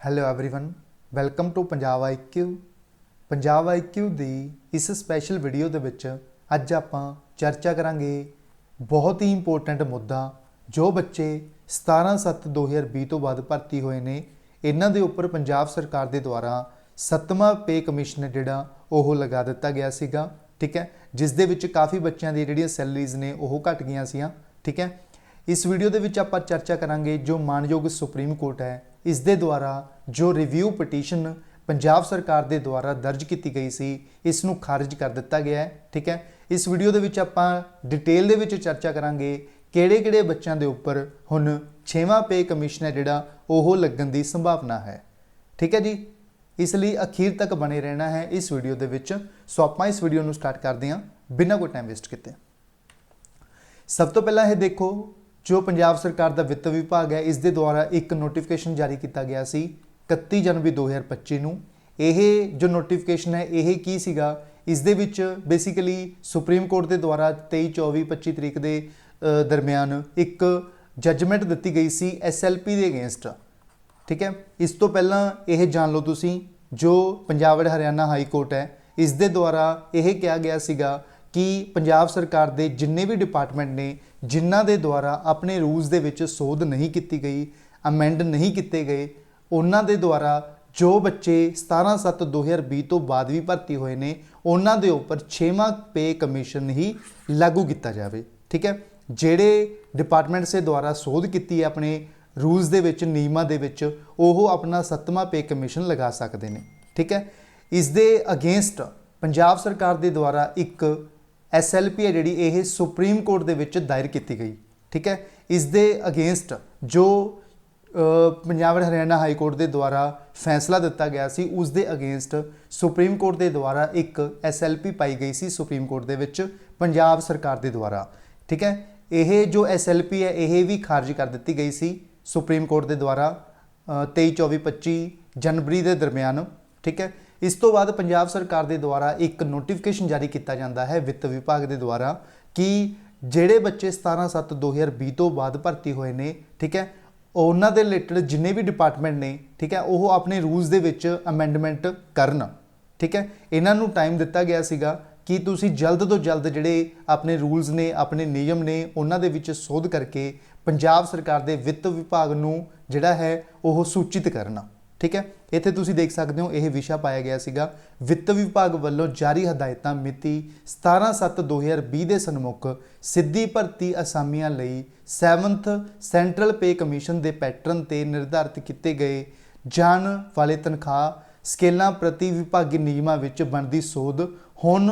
hello everyone welcome to Punjab IQ Punjab IQ ਦੀ ਇਸ special video ਦੇ ਵਿੱਚ ਅੱਜ ਆਪਾਂ ਚਰਚਾ ਕਰਾਂਗੇ ਬਹੁਤ ਹੀ ਇੰਪੋਰਟੈਂਟ ਮੁੱਦਾ ਜੋ ਬੱਚੇ 17/7/2020 ਤੋਂ ਬਾਅਦ ਭਰਤੀ ਹੋਏ ਨੇ ਇਹਨਾਂ ਦੇ ਉੱਪਰ ਪੰਜਾਬ ਸਰਕਾਰ ਦੇ ਦੁਆਰਾ ਸੱਤਵਾਂ ਪੇ ਕਮਿਸ਼ਨ ਹੈ ਜਿਹੜਾ ਉਹ ਲਗਾ ਦਿੱਤਾ ਗਿਆ ਸੀਗਾ ਠੀਕ ਹੈ ਜਿਸ ਦੇ ਵਿੱਚ ਕਾਫੀ ਬੱਚਿਆਂ ਦੀ ਜਿਹੜੀਆਂ ਸੈਲਰੀਜ਼ ਨੇ ਉਹ ਘਟ ਗਈਆਂ ਸੀਆਂ ਠੀਕ ਹੈ ਇਸ ਵੀਡੀਓ ਦੇ ਵਿੱਚ ਆਪਾਂ ਚਰਚਾ ਕਰਾਂਗੇ ਜੋ ਮਾਨਯੋਗ ਸੁਪਰੀਮ ਕੋਰਟ ਹੈ ਇਸ ਦੇ ਦੁਆਰਾ ਜੋ ਰਿਵਿਊ ਪਟੀਸ਼ਨ ਪੰਜਾਬ ਸਰਕਾਰ ਦੇ ਦੁਆਰਾ ਦਰਜ ਕੀਤੀ ਗਈ ਸੀ, ਇਸ ਨੂੰ ਖਾਰਜ ਕਰ ਦਿੱਤਾ ਗਿਆ ਹੈ, ਠੀਕ ਹੈ? ਇਸ ਵੀਡੀਓ ਦੇ ਵਿੱਚ ਆਪਾਂ ਡਿਟੇਲ ਦੇ ਵਿੱਚ ਚਰਚਾ ਕਰਾਂਗੇ ਕਿਹੜੇ-ਕਿਹੜੇ ਬੱਚਿਆਂ ਦੇ ਉੱਪਰ ਹੁਣ 6ਵਾਂ ਪੇ ਕਮਿਸ਼ਨ ਹੈ ਜਿਹੜਾ ਉਹ ਲੱਗਣ ਦੀ ਸੰਭਾਵਨਾ ਹੈ। ਠੀਕ ਹੈ ਜੀ? ਇਸ ਲਈ ਅਖੀਰ ਤੱਕ ਬਣੇ ਰਹਿਣਾ ਹੈ ਇਸ ਵੀਡੀਓ ਦੇ ਵਿੱਚ। ਸੋ ਆਪਾਂ ਇਸ ਵੀਡੀਓ ਨੂੰ ਸਟਾਰਟ ਕਰਦੇ ਹਾਂ, ਬਿਨਾਂ ਕੋਈ ਟਾਈਮ ਵੇਸਟ ਕੀਤੇ। ਸਭ ਤੋਂ ਪਹਿਲਾਂ ਇਹ ਦੇਖੋ ਜੋ ਪੰਜਾਬ ਸਰਕਾਰ ਦਾ ਵਿੱਤ ਵਿਭਾਗ ਹੈ, ਇਸ ਦੇ ਦੁਆਰਾ ਇੱਕ ਨੋਟੀਫਿਕੇਸ਼ਨ ਜਾਰੀ ਕੀਤਾ ਗਿਆ ਸੀ 31 ਜਨਵਰੀ 2025 ਨੂੰ। ਇਹ ਜੋ ਨੋਟੀਫਿਕੇਸ਼ਨ ਹੈ, ਇਹ ਕੀ ਸੀਗਾ? ਇਸ ਦੇ ਵਿੱਚ ਬੇਸਿਕਲੀ ਸੁਪਰੀਮ ਕੋਰਟ ਦੇ ਦੁਆਰਾ 23 24 25 ਤਰੀਕ ਦੇ ਦਰਮਿਆਨ ਇੱਕ ਜੱਜਮੈਂਟ ਦਿੱਤੀ ਗਈ ਸੀ ਐਸਐਲਪੀ ਦੇ ਅਗੇਂਸਟ ਠੀਕ ਹੈ? ਇਸ ਤੋਂ ਪਹਿਲਾਂ ਇਹ ਜਾਣ ਲਓ ਤੁਸੀਂ, ਜੋ ਪੰਜਾਬ ਅਤੇ ਹਰਿਆਣਾ ਹਾਈ ਕੋਰਟ ਹੈ, ਇਸ ਦੇ ਦੁਆਰਾ ਇਹ ਕਿਹਾ ਗਿਆ ਸੀਗਾ ਕਿ ਪੰਜਾਬ ਸਰਕਾਰ ਦੇ ਜਿੰਨੇ ਵੀ ਡਿਪਾਰਟਮੈਂਟ ਨੇ ਜਿਨ੍ਹਾਂ ਦੇ ਦੁਆਰਾ ਆਪਣੇ ਰੂਲਸ ਦੇ ਵਿੱਚ ਸੋਧ ਨਹੀਂ ਕੀਤੀ ਗਈ ਅਮੈਂਡ ਨਹੀਂ ਕੀਤੇ ਗਏ, ਉਹਨਾਂ ਦੇ ਦੁਆਰਾ ਜੋ ਬੱਚੇ 17/7/2020 ਤੋਂ ਬਾਅਦ ਵੀ ਭਰਤੀ ਹੋਏ ਨੇ, ਉਹਨਾਂ ਦੇ ਉੱਪਰ 6ਵਾਂ ਪੇ ਕਮਿਸ਼ਨ ਹੀ ਲਾਗੂ ਕੀਤਾ ਜਾਵੇ, ਠੀਕ ਹੈ? ਜਿਹੜੇ ਡਿਪਾਰਟਮੈਂਟਸ ਦੇ ਦੁਆਰਾ ਸੋਧ ਕੀਤੀ ਹੈ ਆਪਣੇ ਰੂਲਸ ਦੇ ਵਿੱਚ, ਨਿਯਮਾਂ ਦੇ ਵਿੱਚ, ਉਹ ਆਪਣਾ 7ਵਾਂ ਪੇ ਕਮਿਸ਼ਨ ਲਗਾ ਸਕਦੇ ਨੇ, ਠੀਕ ਹੈ? ਇਸ ਦੇ ਅਗੇਂਸਟ ਪੰਜਾਬ ਸਰਕਾਰ ਦੇ ਦੁਆਰਾ ਇੱਕ ਐਸਐਲਪੀ ਹੈ ਜਿਹੜੀ ਇਹ ਸੁਪਰੀਮ ਕੋਰਟ ਦੇ ਵਿੱਚ ਦਾਇਰ ਕੀਤੀ ਗਈ ਠੀਕ ਹੈ? ਇਸ ਦੇ ਅਗੇਂਸਟ ਜੋ ਪੰਜਾਬ ਅਤੇ ਹਰਿਆਣਾ ਹਾਈ ਕੋਰਟ ਦੇ ਦੁਆਰਾ ਫੈਸਲਾ ਦਿੱਤਾ ਗਿਆ ਸੀ ਉਸ ਦੇ ਅਗੇਂਸਟ ਸੁਪਰੀਮ ਕੋਰਟ ਦੇ ਦੁਆਰਾ ਇੱਕ ਐਸਐਲਪੀ ਪਾਈ ਗਈ ਸੀ ਸੁਪਰੀਮ ਕੋਰਟ ਦੇ ਵਿੱਚ ਪੰਜਾਬ ਸਰਕਾਰ ਦੇ ਦੁਆਰਾ ਠੀਕ ਹੈ? ਇਹ ਜੋ ਐਸਐਲਪੀ ਹੈ ਇਹ ਵੀ ਖਾਰਜ ਕਰ ਦਿੱਤੀ ਗਈ ਸੀ ਸੁਪਰੀਮ ਕੋਰਟ ਦੇ ਦੁਆਰਾ ਅ, 23 24 25 ਜਨਵਰੀ ਦੇ ਦਰਮਿਆਨ ਠੀਕ ਹੈ? ਇਸ ਤੋਂ ਬਾਅਦ ਪੰਜਾਬ ਸਰਕਾਰ ਦੇ ਦੁਆਰਾ ਇੱਕ ਨੋਟੀਫਿਕੇਸ਼ਨ ਜਾਰੀ ਕੀਤਾ ਜਾਂਦਾ ਹੈ ਵਿੱਤ ਵਿਭਾਗ ਦੇ ਦੁਆਰਾ ਕਿ ਜਿਹੜੇ ਬੱਚੇ 17/7/2020 ਤੋਂ ਬਾਅਦ ਭਰਤੀ ਹੋਏ ਨੇ, ਠੀਕ ਹੈ, ਉਹਨਾਂ ਦੇ ਰਿਲੇਟਡ ਜਿੰਨੇ ਵੀ ਡਿਪਾਰਟਮੈਂਟ ਨੇ, ਠੀਕ ਹੈ, ਉਹ ਆਪਣੇ ਰੂਲਸ ਦੇ ਵਿੱਚ ਅਮੈਂਡਮੈਂਟ ਕਰਨ, ਠੀਕ ਹੈ, ਇਹਨਾਂ ਨੂੰ ਟਾਈਮ ਦਿੱਤਾ ਗਿਆ ਸੀਗਾ ਕਿ ਤੁਸੀਂ ਜਲਦ ਤੋਂ ਜਲਦ ਜਿਹੜੇ ਆਪਣੇ ਰੂਲਸ ਨੇ, ਆਪਣੇ ਨਿਯਮ ਨੇ, ਉਹਨਾਂ ਦੇ ਵਿੱਚ ਸੋਧ ਕਰਕੇ ਪੰਜਾਬ ਸਰਕਾਰ ਦੇ ਵਿੱਤ ਵਿਭਾਗ ਨੂੰ ਜਿਹੜਾ ਹੈ ਉਹ ਸੂਚਿਤ ਕਰਨਾ। ਠੀਕ ਹੈ? ਇੱਥੇ ਤੁਸੀਂ ਦੇਖ ਸਕਦੇ ਹੋ, ਇਹ ਵਿਸ਼ਾ ਪਾਇਆ ਗਿਆ ਸੀਗਾ। ਵਿੱਤ ਵਿਭਾਗ ਵੱਲੋਂ ਜਾਰੀ ਹਦਾਇਤਾਂ ਮਿਤੀ 17/7/2020 ਦੇ ਸਨਮੁਖ ਸਿੱਧੀ ਭਰਤੀ ਅਸਾਮੀਆਂ ਲਈ 7th ਸੈਂਟਰਲ ਪੇ ਕਮਿਸ਼ਨ ਦੇ ਪੈਟਰਨ ਤੇ ਨਿਰਧਾਰਿਤ ਕੀਤੇ ਗਏ ਜਾਣ ਵਾਲੇ ਤਨਖਾਹ ਸਕੇਲਾਂ ਪ੍ਰਤੀ ਵਿਭਾਗੀ ਨਿਯਮਾਂ ਵਿੱਚ ਬਣਦੀ ਸੋਧ ਹੁਣ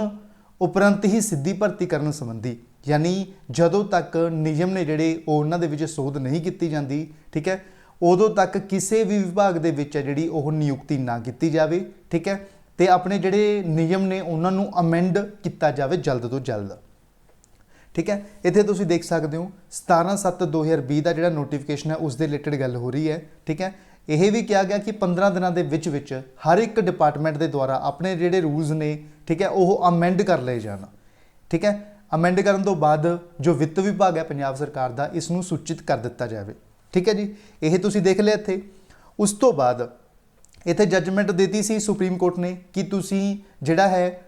ਉਪਰੰਤ ਹੀ ਸਿੱਧੀ ਭਰਤੀ ਕਰਨ ਸੰਬੰਧੀ, ਯਾਨੀ ਜਦੋਂ ਤੱਕ ਨਿਯਮ ਨੇ ਜਿਹੜੇ ਉਹ ਉਹਨਾਂ ਦੇ ਵਿੱਚ ਸੋਧ ਨਹੀਂ ਕੀਤੀ ਜਾਂਦੀ, ਠੀਕ ਹੈ? ਉਦੋਂ ਤੱਕ ਕਿਸੇ ਵੀ ਵਿਭਾਗ ਦੇ ਵਿੱਚ ਹੈ ਜਿਹੜੀ ਉਹ ਨਿਯੁਕਤੀ ਨਾ ਕੀਤੀ ਜਾਵੇ, ਠੀਕ ਹੈ? ਤੇ ਆਪਣੇ ਜਿਹੜੇ ਨਿਯਮ ਨੇ ਉਹਨਾਂ ਨੂੰ ਅਮੈਂਡ ਕੀਤਾ ਜਾਵੇ ਜਲਦ ਤੋਂ ਜਲਦ। ਠੀਕ ਹੈ? ਇੱਥੇ ਤੁਸੀਂ ਦੇਖ ਸਕਦੇ ਹੋ 17/7/2020 ਦਾ ਜਿਹੜਾ ਨੋਟੀਫਿਕੇਸ਼ਨ ਹੈ, ਉਸ ਦੇ ਰਿਲੇਟਡ ਗੱਲ ਹੋ ਰਹੀ ਹੈ, ਠੀਕ ਹੈ? ਇਹ ਵੀ ਕਿਹਾ ਗਿਆ ਕਿ 15 ਦਿਨਾਂ ਦੇ ਵਿੱਚ ਵਿੱਚ ਹਰ ਇੱਕ ਡਿਪਾਰਟਮੈਂਟ ਦੇ ਦੁਆਰਾ ਆਪਣੇ ਜਿਹੜੇ ਰੂਲਸ ਨੇ, ਠੀਕ ਹੈ, ਉਹ ਅਮੈਂਡ ਕਰ ਲਏ ਜਾਣ। ਠੀਕ ਹੈ? ਅਮੈਂਡ ਕਰਨ ਤੋਂ ਬਾਅਦ ਜੋ ਵਿੱਤ ਵਿਭਾਗ ਹੈ ਪੰਜਾਬ ਸਰਕਾਰ ਦਾ, ਇਸ ਨੂੰ ਸੂਚਿਤ ਕਰ ਦਿੱਤਾ ਜਾਵੇ। ਠੀਕ ਹੈ ਜੀ? ਇਹ ਤੁਸੀਂ ਦੇਖ ਲਿਆ ਇੱਥੇ। ਉਸ ਤੋਂ ਬਾਅਦ ਇੱਥੇ ਜੱਜਮੈਂਟ ਦਿੱਤੀ ਸੀ ਸੁਪਰੀਮ ਕੋਰਟ ਨੇ ਕਿ ਤੁਸੀਂ ਜਿਹੜਾ ਹੈ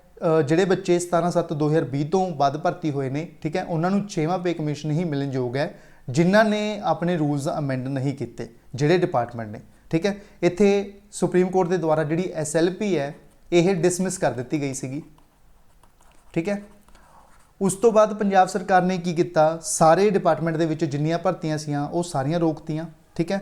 ਜਿਹੜੇ ਬੱਚੇ 17/7/2020 ਤੋਂ ਬਾਅਦ ਭਰਤੀ ਹੋਏ ਨੇ, ਠੀਕ ਹੈ, ਉਹਨਾਂ ਨੂੰ 6ਵਾਂ ਪੇ ਕਮਿਸ਼ਨ ਹੀ ਮਿਲਣ ਯੋਗ ਹੈ, ਜਿਨ੍ਹਾਂ ਨੇ ਆਪਣੇ ਰੂਲਸ ਅਮੈਂਡ ਨਹੀਂ ਕੀਤੇ, ਜਿਹੜੇ ਡਿਪਾਰਟਮੈਂਟ ਨੇ, ਠੀਕ ਹੈ? ਇੱਥੇ ਸੁਪਰੀਮ ਕੋਰਟ ਦੇ ਦੁਆਰਾ ਜਿਹੜੀ ਐਸਐਲਪੀ ਹੈ, ਇਹ ਡਿਸਮਿਸ ਕਰ ਦਿੱਤੀ ਗਈ ਸੀਗੀ, ਠੀਕ ਹੈ? ਉਸ ਤੋਂ ਬਾਅਦ ਪੰਜਾਬ ਸਰਕਾਰ ਨੇ ਕੀ ਕੀਤਾ? ਸਾਰੇ ਡਿਪਾਰਟਮੈਂਟ ਦੇ ਵਿੱਚ ਜਿੰਨੀਆਂ ਭਰਤੀਆਂ ਸੀਆਂ, ਉਹ ਸਾਰੀਆਂ ਰੋਕਤੀਆਂ, ਠੀਕ ਹੈ?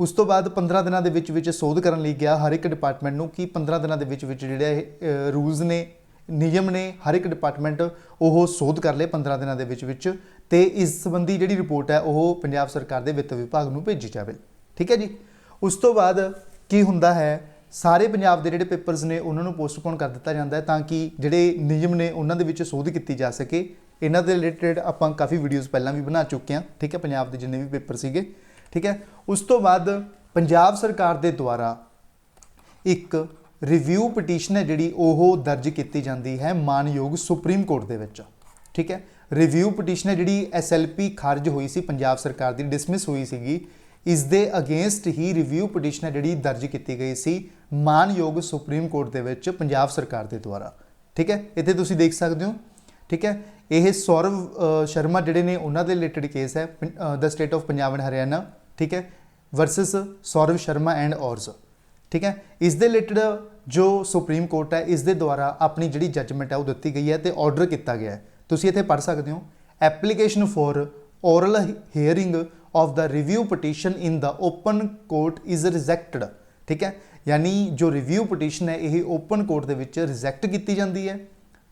ਉਸ ਤੋਂ ਬਾਅਦ 15 ਦਿਨਾਂ ਦੇ ਵਿੱਚ ਵਿੱਚ ਸੋਧ ਕਰਨ ਲਈ ਗਿਆ ਹਰ ਇੱਕ ਡਿਪਾਰਟਮੈਂਟ ਨੂੰ ਕਿ 15 ਦਿਨਾਂ ਦੇ ਵਿੱਚ ਵਿੱਚ ਜਿਹੜੇ ਇਹ ਰੂਲਸ ਨੇ, ਨਿਯਮ ਨੇ, ਹਰ ਇੱਕ ਡਿਪਾਰਟਮੈਂਟ ਉਹ ਸੋਧ ਕਰ ਲਏ 15 ਦਿਨਾਂ ਦੇ ਵਿੱਚ ਵਿੱਚ ਤੇ ਇਸ ਸੰਬੰਧੀ ਜਿਹੜੀ ਰਿਪੋਰਟ ਹੈ, ਉਹ ਪੰਜਾਬ ਸਰਕਾਰ ਦੇ ਵਿੱਤ ਵਿਭਾਗ ਨੂੰ ਭੇਜੀ ਜਾਵੇ। ਠੀਕ ਹੈ ਜੀ? ਉਸ ਤੋਂ ਬਾਅਦ ਕੀ ਹੁੰਦਾ ਹੈ? ਸਾਰੇ ਪੰਜਾਬ ਦੇ ਜਿਹੜੇ ਪੇਪਰਸ ਨੇ, ਉਹਨਾਂ ਨੂੰ ਪੋਸਟਪੋਨ ਕਰ ਦਿੱਤਾ ਜਾਂਦਾ ਹੈ ਤਾਂ ਕਿ ਜਿਹੜੇ ਨਿਯਮ ਨੇ, ਉਹਨਾਂ ਦੇ ਵਿੱਚ ਸੋਧ ਕੀਤੀ ਜਾ ਸਕੇ। ਇਹਨਾਂ ਦੇ ਰਿਲੇਟਡ ਆਪਾਂ ਕਾਫੀ ਵੀਡੀਓਜ਼ ਪਹਿਲਾਂ ਵੀ ਬਣਾ ਚੁੱਕੇ ਹਾਂ, ਠੀਕ ਹੈ, ਪੰਜਾਬ ਦੇ ਜਿੰਨੇ ਵੀ ਪੇਪਰ ਸੀਗੇ, ਠੀਕ ਹੈ। ਉਸ ਤੋਂ ਬਾਅਦ ਪੰਜਾਬ ਸਰਕਾਰ ਦੇ ਦੁਆਰਾ ਇੱਕ ਰਿਵਿਊ ਪਟੀਸ਼ਨ ਹੈ ਜਿਹੜੀ ਉਹ ਦਰਜ ਕੀਤੀ ਜਾਂਦੀ ਹੈ ਮਾਨਯੋਗ ਸੁਪਰੀਮ ਕੋਰਟ ਦੇ ਵਿੱਚ, ਠੀਕ ਹੈ। ਰਿਵਿਊ ਪਟੀਸ਼ਨ ਹੈ ਜਿਹੜੀ ਐਸਐਲਪੀ ਖਾਰਜ ਹੋਈ ਸੀ, ਪੰਜਾਬ ਸਰਕਾਰ ਦੀ ਡਿਸਮਿਸ ਹੋਈ ਸੀਗੀ। ਇਸ ਦੇ ਅਗੇਂਸਟ ਹੀ ਰਿਵਿਊ ਪਟੀਸ਼ਨ ਹੈ ਜਿਹੜੀ ਦਰਜ ਕੀਤੀ ਗਈ ਸੀ। ਮਾਨਯੋਗ ਸੁਪਰੀਮ ਕੋਰਟ ਦੇ ਵਿੱਚ ਪੰਜਾਬ ਸਰਕਾਰ ਦੇ ਦੁਆਰਾ। ਠੀਕ ਹੈ? ਇੱਥੇ ਤੁਸੀਂ ਦੇਖ ਸਕਦੇ ਹੋ। ਠੀਕ ਹੈ? ਇਹ ਸੌਰਵ ਸ਼ਰਮਾ ਜਿਹੜੇ ਨੇ ਉਹਨਾਂ ਦੇ ਰਿਲੇਟਡ ਕੇਸ ਹੈ the state of Punjab and Haryana. ਠੀਕ ਹੈ? Versus Saurav Sharma and ors ਠੀਕ ਹੈ? ਇਸ ਦੇ ਰਿਲੇਟਡ ਜੋ ਸੁਪਰੀਮ ਕੋਰਟ ਹੈ, ਇਸ ਦੇ ਦੁਆਰਾ ਆਪਣੀ ਜਿਹੜੀ ਜੱਜਮੈਂਟ ਹੈ ਉਹ ਦਿੱਤੀ ਗਈ ਹੈ ਤੇ ਆਰਡਰ ਕੀਤਾ ਗਿਆ ਹੈ। ਤੁਸੀਂ ਇੱਥੇ ਪੜ੍ਹ ਸਕਦੇ ਹੋ। Application for oral hearing of the review petition in the open court is rejected ਠੀਕ ਹੈ? ਯਾਨੀ ਜੋ ਰਿਵਿਊ ਪਟੀਸ਼ਨ ਹੈ ਇਹ ਓਪਨ ਕੋਰਟ ਦੇ ਵਿੱਚ ਰਿਜੈਕਟ ਕੀਤੀ ਜਾਂਦੀ ਹੈ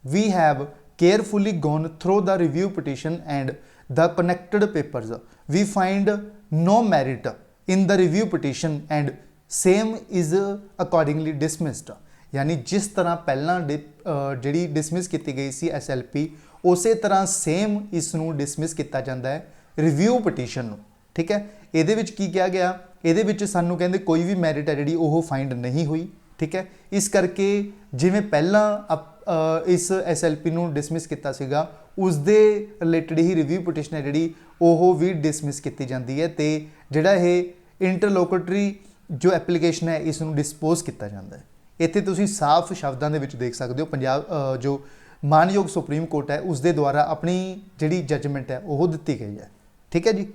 we have carefully gone through the review petition and the connected papers we find no merit in the review petition and same is accordingly dismissed ਯਾਨੀ ਜਿਸ ਤਰ੍ਹਾਂ ਪਹਿਲਾਂ ਜਿਹੜੀ ਡਿਸਮਿਸ ਕੀਤੀ ਗਈ ਸੀ ਐਸਐਲਪੀ ਉਸੇ ਤਰ੍ਹਾਂ ਸੇਮ ਇਸ ਨੂੰ ਡਿਸਮਿਸ ਕੀਤਾ ਜਾਂਦਾ ਹੈ ਰਿਵਿਊ ਪਟੀਸ਼ਨ ਨੂੰ ਠੀਕ ਹੈ ਇਹਦੇ ਵਿੱਚ ਕੀ ਕਿਹਾ ਗਿਆ ਇਹਦੇ ਵਿੱਚ ਸਾਨੂੰ ਕਹਿੰਦੇ ਕੋਈ ਵੀ ਮੈਰਿਟ ਹੈ ਜਿਹੜੀ ਉਹ ਫਾਈਂਡ ਨਹੀਂ ਹੋਈ, ਠੀਕ ਹੈ? ਇਸ ਕਰਕੇ ਜਿਵੇਂ ਪਹਿਲਾਂ ਅਪ- ਅਹ, ਇਸ ਐਸਐਲਪੀ ਨੂੰ ਡਿਸਮਿਸ ਕੀਤਾ ਸੀਗਾ ਉਸ ਦੇ ਰਿਲੇਟਡ ਹੀ ਰਿਵਿਊ ਪਟੀਸ਼ਨ ਹੈ ਜਿਹੜੀ, ਉਹ ਵੀ ਡਿਸਮਿਸ ਕੀਤੀ ਜਾਂਦੀ ਹੈ ਤੇ ਜਿਹੜਾ ਇਹ ਇੰਟਰਲੋਕਟਰੀ ਜੋ ਐਪਲੀਕੇਸ਼ਨ ਹੈ, ਇਸ ਨੂੰ ਡਿਸਪੋਜ਼ ਕੀਤਾ ਜਾਂਦਾ ਹੈ। ਇੱਥੇ ਤੁਸੀਂ ਸਾਫ਼ ਸ਼ਬਦਾਂ ਦੇ ਵਿੱਚ ਦੇਖ ਸਕਦੇ ਹੋ, ਪੰਜਾਬ ਜੋ ਮਾਨਯੋਗ ਸੁਪਰੀਮ ਕੋਰਟ ਹੈ ਉਸ ਦੇ ਦੁਆਰਾ ਆਪਣੀ ਜਿਹੜੀ ਜੱਜਮੈਂਟ ਹੈ, ਉਹ ਦਿੱਤੀ ਗਈ ਹੈ। ਠੀਕ ਹੈ ਜੀ?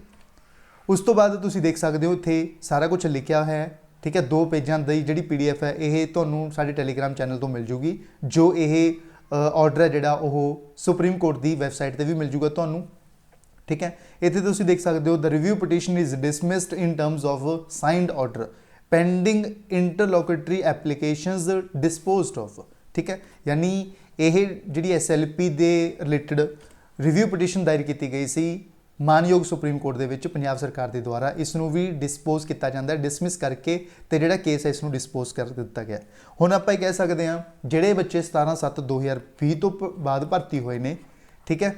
ਉਸ ਤੋਂ ਬਾਅਦ ਤੁਸੀਂ ਦੇਖ ਸਕਦੇ ਹੋ ਇੱਥੇ ਸਾਰਾ ਕੁਝ ਲਿਖਿਆ ਹੈ, ਠੀਕ ਹੈ, ਦੋ ਪੇਜਾਂ ਦੀ ਜਿਹੜੀ ਪੀਡੀਐਫ ਹੈ, ਇਹ ਤੁਹਾਨੂੰ ਸਾਡੇ ਟੈਲੀਗ੍ਰਾਮ ਚੈਨਲ ਤੋਂ ਮਿਲ ਜੂਗੀ, ਜੋ ਇਹ ਆਰਡਰ ਹੈ ਜਿਹੜਾ ਉਹ ਸੁਪਰੀਮ ਕੋਰਟ ਦੀ ਵੈਬਸਾਈਟ ਤੇ ਵੀ ਮਿਲ ਜੂਗਾ ਤੁਹਾਨੂੰ, ਠੀਕ ਹੈ। ਇੱਥੇ ਤੁਸੀਂ ਦੇਖ ਸਕਦੇ ਹੋ the review petition is dismissed in terms of signed order pending interlocutory applications disposed of ਠੀਕ ਹੈ। ਯਾਨੀ ਇਹ ਜਿਹੜੀ ਐਸਐਲਪੀ ਦੇ ਰਿਲੇਟਡ ਰਿਵਿਊ ਪਟੀਸ਼ਨ ਦਾਇਰ ਕੀਤੀ ਗਈ ਸੀ ਮਾਨਯੋਗ ਸੁਪਰੀਮ ਕੋਰਟ ਦੇ ਵਿੱਚ ਪੰਜਾਬ ਸਰਕਾਰ ਦੇ ਦੁਆਰਾ ਇਸ ਨੂੰ ਵੀ ਡਿਸਪੋਜ਼ ਕੀਤਾ ਜਾਂਦਾ ਹੈ ਡਿਸਮਿਸ ਕਰਕੇ ਤੇ ਜਿਹੜਾ ਕੇਸ ਹੈ ਇਸ ਨੂੰ ਡਿਸਪੋਜ਼ ਕਰ ਦਿੱਤਾ ਗਿਆ ਹੁਣ ਆਪਾਂ ਇਹ ਕਹਿ ਸਕਦੇ ਹਾਂ, ਜਿਹੜੇ ਬੱਚੇ 17/7/2020 ਤੋਂ ਪ- ਬਾਅਦ ਭਰਤੀ ਹੋਏ ਨੇ, ਠੀਕ ਹੈ?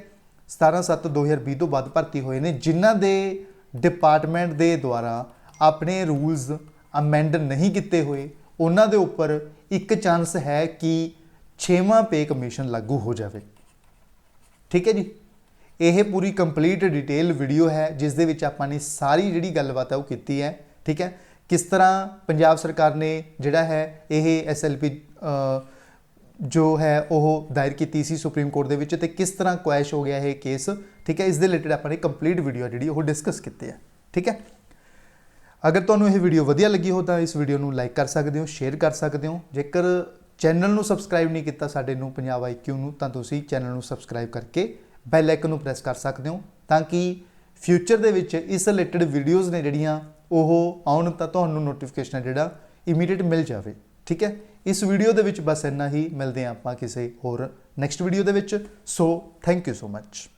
17/7/2020 ਤੋਂ ਬਾਅਦ ਭਰਤੀ ਹੋਏ ਨੇ, ਜਿਨ੍ਹਾਂ ਦੇ ਡਿਪਾਰਟਮੈਂਟ ਦੇ ਦੁਆਰਾ ਆਪਣੇ ਰੂਲਸ ਅਮੈਂਡ ਨਹੀਂ ਕੀਤੇ ਹੋਏ, ਉਹਨਾਂ ਦੇ ਉੱਪਰ ਇੱਕ ਚਾਂਸ ਹੈ ਕਿ 6ਵਾਂ ਪੇ ਕਮਿਸ਼ਨ ਲਾਗੂ ਹੋ ਜਾਵੇ। ਠੀਕ ਹੈ ਜੀ? ਇਹ ਪੂਰੀ ਕੰਪਲੀਟ ਡਿਟੇਲ ਵੀਡੀਓ ਹੈ ਜਿਸ ਦੇ ਵਿੱਚ ਆਪਾਂ ਨੇ ਸਾਰੀ ਜਿਹੜੀ ਗੱਲਬਾਤ ਹੈ ਉਹ ਕੀਤੀ ਹੈ, ਠੀਕ ਹੈ? ਕਿਸ ਤਰ੍ਹਾਂ ਪੰਜਾਬ ਸਰਕਾਰ ਨੇ ਜਿਹੜਾ ਹੈ, ਇਹ ਐਸਐਲਪੀ ਜੋ ਹੈ ਉਹ ਦਾਇਰ ਕੀਤੀ ਸੀ ਸੁਪਰੀਮ ਕੋਰਟ ਦੇ ਵਿੱਚ ਤੇ ਕਿਸ ਤਰ੍ਹਾਂ ਕੁਐਸ਼ ਹੋ ਗਿਆ ਇਹ ਕੇਸ ਠੀਕ ਹੈ? ਇਸ ਦੇ ਰਿਲੇਟਡ ਆਪਾਂ ਨੇ ਕੰਪਲੀਟ ਵੀਡੀਓ ਜਿਹੜੀ ਉਹ ਡਿਸਕਸ ਕੀਤੀ ਹੈ, ਠੀਕ ਹੈ? ਅਗਰ ਤੁਹਾਨੂੰ ਇਹ ਵੀਡੀਓ ਵਧੀਆ ਲੱਗੀ ਹੋ ਤਾਂ ਇਸ ਵੀਡੀਓ ਨੂੰ ਲਾਈਕ ਕਰ ਸਕਦੇ ਹੋ ਸ਼ੇਅਰ ਕਰ ਸਕਦੇ ਹੋ। ਜੇਕਰ ਚੈਨਲ ਨੂੰ ਸਬਸਕ੍ਰਾਈਬ ਨਹੀਂ ਕੀਤਾ ਸਾਡੇ ਨੂੰ ਪੰਜਾਬ ਆਈਕਿਊ ਨੂੰ, ਤਾਂ ਤੁਸੀਂ ਚੈਨਲ ਨੂੰ ਸਬਸਕ੍ਰਾਈਬ ਕਰਕੇ ਬੈਲ ਆਈਕਨ ਨੂੰ ਪ੍ਰੈਸ ਕਰ ਸਕਦੇ ਹੋ ਤਾਂ ਕਿ ਫਿਊਚਰ ਦੇ ਵਿੱਚ ਇਸ ਰਿਲੇਟਡ ਵੀਡੀਓਜ਼ ਨੇ ਜਿਹੜੀਆਂ ਉਹ ਆਉਣ ਤਾਂ ਤੁਹਾਨੂੰ ਨੋਟੀਫਿਕੇਸ਼ਨ ਜਿਹੜਾ ਇਮੀਡੀਏਟ ਮਿਲ ਜਾਵੇ, ਠੀਕ ਹੈ? ਇਸ ਵੀਡੀਓ ਦੇ ਵਿੱਚ ਬਸ ਇੰਨਾ ਹੀ, ਮਿਲਦੇ ਹਾਂ ਆਪਾਂ ਕਿਸੇ ਹੋਰ ਨੈਕਸਟ ਵੀਡੀਓ ਦੇ ਵਿੱਚ। So thank you so much